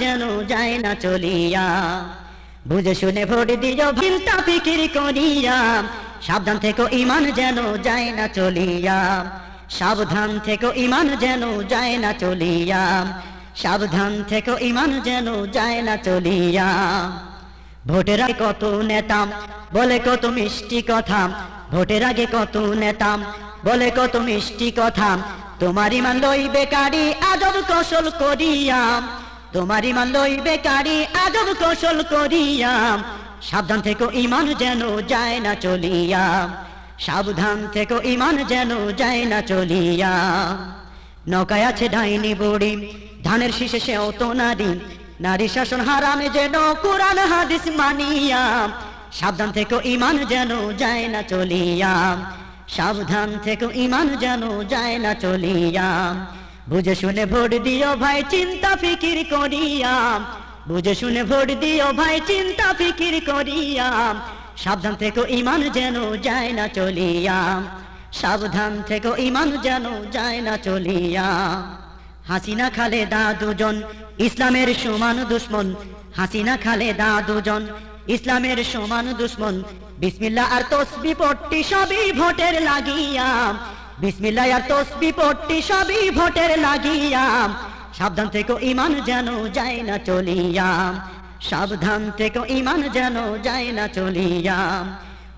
যেন যায় না চলিয়া। বুঝে শুনে ভোট দিও চিন্তা ফিকির করিয়া। সাবধান থেকে ইমান যেন যায় না চলিয়া। সাবধান থেকে ইমান যেন যায় না চলিয়া। সাবধান থেকে ইমান যেন যায় না চলিয়া। ভোটের আগে কত নেতাম বলে কত মিষ্টি কথা। ভোটের আগে কত নেতাম বলে কত মিষ্টি কথা। তোমার ইমান লই বেকারি আজব কৌশল করিয়াম তোমার ইমান লই বেকারি আদব কৌশল করিয়াম। সাবধান থেকে ইমান যেন যায় না চলিয়া সাবধান থেকে ইমান যেন যায় না চলিয়া নৌকায় আছে ডাইনি বুড়ি, ধানের শীষে সেও তো নারী। নারী শাসন হারামে যেন কোরআন, হাদিস মানিয়া সাবধান থেকে ইমান যেন যায় না চলিয়া সাবধান থেকে ইমান যেন যায় না চলিয়া বুঝে শুনে ভোট দিও ভাই, চিন্তা ফিকির করিয়া। বুঝে শুনে ভোট দিও ভাই, চিন্তা ফিকির করিয়া। সাবধান থেকে, ইমান যেন যায় না চলিয়া। সাবধান থেকে, ইমান যেন যায় না চলিয়া। হাসিনা খালে দা দুজন, ইসলামের সমান দুশ্মন। হাসিনা খালে দা দুজন, ইসলামের সমান দুশ্মন। বিসমিল্লা আর তসবি পট্টি সবই ভোটের লাগিয়া। বিসমিল্লা আর তসবি পট্টি সবই ভোটের লাগিয়া সাবধান থেকে ইমান যেন যায় না চলিয়া সাবধান থেকে ইমান যেন যায় না চলিয়া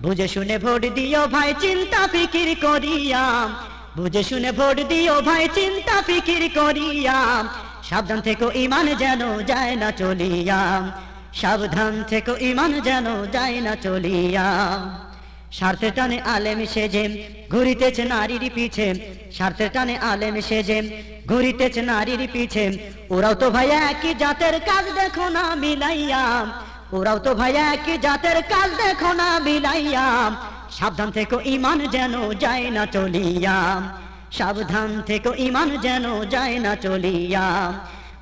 বুঝে শুনে ভোট দিও ভাই, চিন্তা ফিকির করিয়াম। বুঝে শুনে ভোট দিও ভাই, চিন্তা ফিকির করিয়াম। সাবধান থেকে ইমান যেন যায় না চলিয়াম। সাবধান থেকে ইমান যেন যায় না চলিয়া স্বার্থের টানে আলেম সেজে, ঘুরিতেছে নারীর পিছে। স্বার্থের টানে আলেম সেজে, ঘুরিতেছে নারীর পিছে। ওরাও তো ভাই একই জাতের কাজ, দেখো না মিলাইয়া। ওরাও তো ভাই একই জাতের কাজ, দেখো না মিলাইয়া। সাবধান থেকে ইমান যেন যায় না চলিয়া। সাবধান থেকে ইমান যেন যায় না চলিয়া।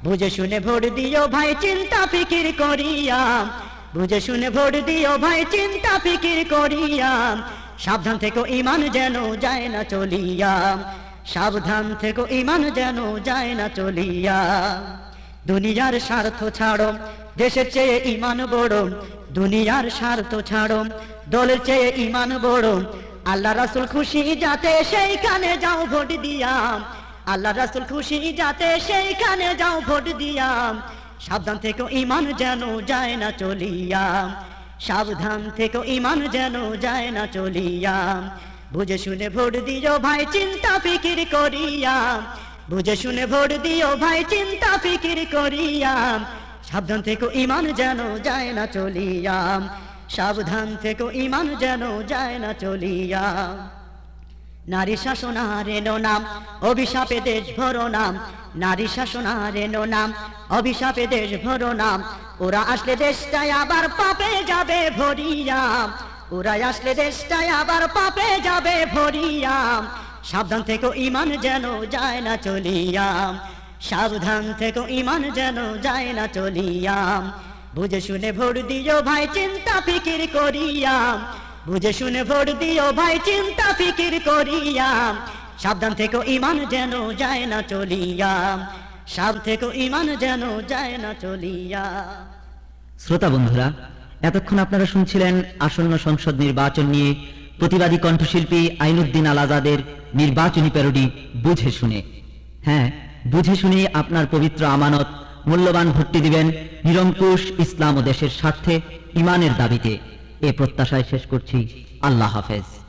বুঝে শুনে ভোট দিও ভাই, চিন্তা ফিকির করিয়া। বুঝে শুনে ভোট দিও ভাই, চিন্তা ফিকির করিয়া। সাবধান থেকে, ইমান যেন যায় না চলিয়া। সাবধান থেকে, ইমান যেন যায় না চলিয়া। দুনিয়ার স্বার্থ ছাড়ো, দেশের চেয়ে ইমান বড়। দুনিয়ার স্বার্থ ছাড়ো, দলের চেয়ে ইমান বড়। আল্লাহ রাসুল খুশি যাতে সেইখানে যাও ভোট দিয়া। আল্লাহ রাসুল খুশি যাতে সেইখানে যাও ভোট দিয়া। সাবধান থেকে, ইমান যেন যায় না চলিয়া। সাবধান থেকে, ইমান যেন যায় না চলিয়া। বুঝে শুনে ভোট দিও ভাই, চিন্তা ফিকির করিয়া। বুঝে শুনে ভোট দিও ভাই, চিন্তা ফিকির করিয়া। সাবধান থেকে, ইমান যেন যায় না চলিয়া। সাবধান থেকে, ইমান যেন যায় না চলিয়া। নারী শাসনারে নাম, অভিশাপে দেশ ভরো নাম, নারী শাসনারে নাম, অভিশাপে দেশ ভরো নাম। ওরা আসলে দেশটাই আবার পাপে যাবে ভরিয়া। ওরা আসলে দেশটাই আবার পাপে যাবে ভরিয়া। সাবধান থেকে, ইমান যেন যায় না চলিয়া। সাবধান থেকে, ইমান যেন যায় না চলিয়া। বুঝে শুনে ভোট দিও ভাই, চিন্তা ফিকির করিয়া। বুঝে শুনে ভোট দিও ভাই, চিন্তা ফিকির করিয়া। সাবধান থেকে, ইমান যেন যায় না চলিয়া। সাব থেকে, ইমান যেন যায় না চলিয়া। শ্রোতা বন্ধুরা, এতক্ষণ আপনারা শুনছিলেন আসন্ন সংসদ নির্বাচন নিয়ে প্রতিবাদী কণ্ঠশিল্পী আইনুদ্দিন আল আজাদের নির্বাচনী প্যারোডি বুঝে শুনে। হ্যাঁ বুঝে শুনে আপনার পবিত্র আমানত, মূল্যবান ভোটটি দিবেন নিরঙ্কুশ ইসলাম ও দেশের স্বার্থে, ইমানের দাবিতে। এ প্রত্যাশায় শেষ করছি। আল্লাহ হাফেজ।